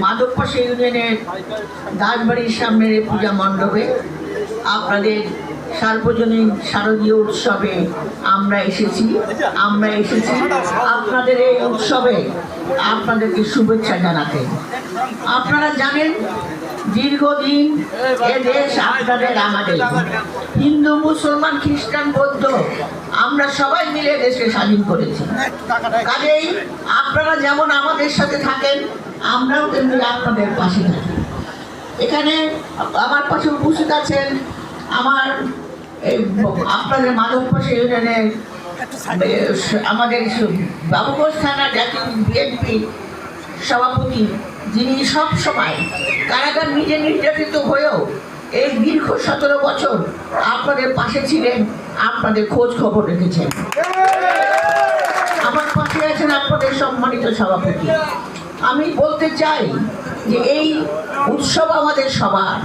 মাধবপাশা ইউনিয়নের দাসবাড়ির সামনের এই পূজা মণ্ডপে আপনাদের সার্বজনীন শারদীয় উৎসবে আমরা এসেছি আমরা এসেছি আপনাদের এই উৎসবে আপনাদেরকে শুভেচ্ছা জানাতে। আপনারা জানেন দীর্ঘদিন এ আমাদের। হিন্দু, মুসলমান, খ্রিস্টান, বৌদ্ধ, আমরা সবাই মিলে দেশকে স্বাধীন করেছি। কাজেই আপনারা যেমন আমাদের সাথে থাকেন, আমরাও তেমনি আপনাদের পাশে থাকি। এখানে আমার পাশে উপস্থিত আছেন আমার এই আপনাদের মাধবপাশা ইউনিয়নের আমাদের বাবুগঞ্জ থানা জাতীয় বিএনপি সভাপতি, যিনি সব সময় কারাগার নিজে নির্যাতিত হয়েও এই দীর্ঘ সতেরো বছর আপনাদের পাশে ছিলেন, আপনাদের খোঁজ খবর রেখেছেন। আমার পাশে আছেন আপনাদের সম্মানিত সভাপতি। আমি বলতে চাই যে এই উৎসব আমাদের সবার।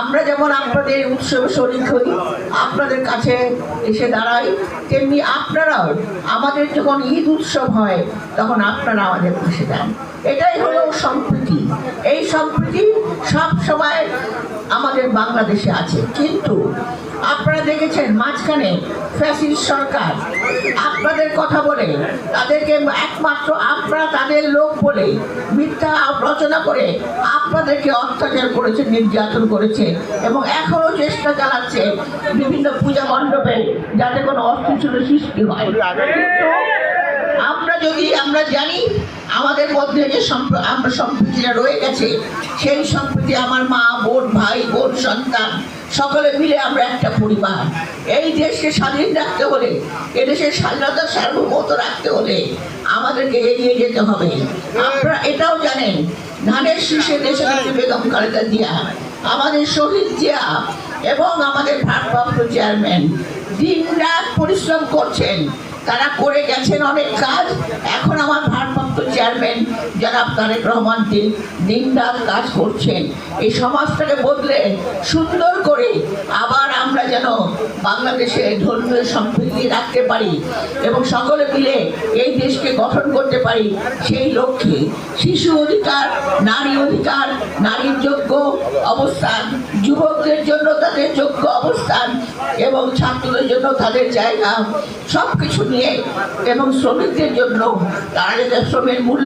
আমরা যেমন আপনাদের উৎসব শরিক হই আপনাদের কাছে এসে দাঁড়াই, তেমনি আপনারাও, আমাদের যখন ঈদ উৎসব হয়, তখন আপনারা আমাদের পাশে যান এটাই হলো সব সময় আমাদের বাংলাদেশে আছে। কিন্তু আপনারা দেখেছেন মাঝখানে ফ্যাসিস্ট সরকার আপনাদের কথা বলে, তাদেরকে একমাত্র আপনারা তাদের লোক বলে মিথ্যা রচনা করে আপনাদেরকে অত্যাচার করেছে, নির্যাতন করেছে এবং এখনও চেষ্টা চালাচ্ছে বিভিন্ন পূজা মণ্ডপে যাতে কোনো অস্থিতিশীল সৃষ্টি হয়। আমরা যদি, আমরা জানি আমাদের মধ্যে যে আমরা সম্প্রীতিটা রয়ে গেছে সেই সম্প্রীতি আমার মা, বোন, ভাই, বোন, সন্তান, সকলে মিলে আমরা একটা পরিবার। এই দেশকে স্বাধীন রাখতে হলে এদেশের স্বাধীনতা সার্বভৌমত্ব রাখতে হলে আমাদেরকে এগিয়ে যেতে হবে। আপনারা এটাও জানেন, ধানের শীষে দেশে বেগম খালেদা জিয়া, আমাদের শহীদ জিয়া এবং আমাদের ভারপ্রাপ্ত চেয়ারম্যান দিন রাত পরিশ্রম করছেন। তারা করে গেছেন অনেক কাজ, এখন আমার ভারপ্রাপ্ত চেয়ারম্যান জনাব তারেক রহমান দিন দিনরাত কাজ করছেন। এই সমাজটাকে বদলে সুন্দর করে আবার আমরা যেন বাংলাদেশে ধর্মীয় সম্প্রীতি রাখতে পারি এবং সকলে মিলে এই দেশকে গঠন করতে পারি, সেই লক্ষ্যে শিশু অধিকার, নারী অধিকার, নারীর যোগ্য অবস্থান, যুবকদের জন্য তাদের যোগ্য অবস্থান এবং ছাত্রদের জন্য তাদের জায়গা সব কিছু নিয়ে এবং শ্রমিকদের জন্য তারা শ্রমের মূল্য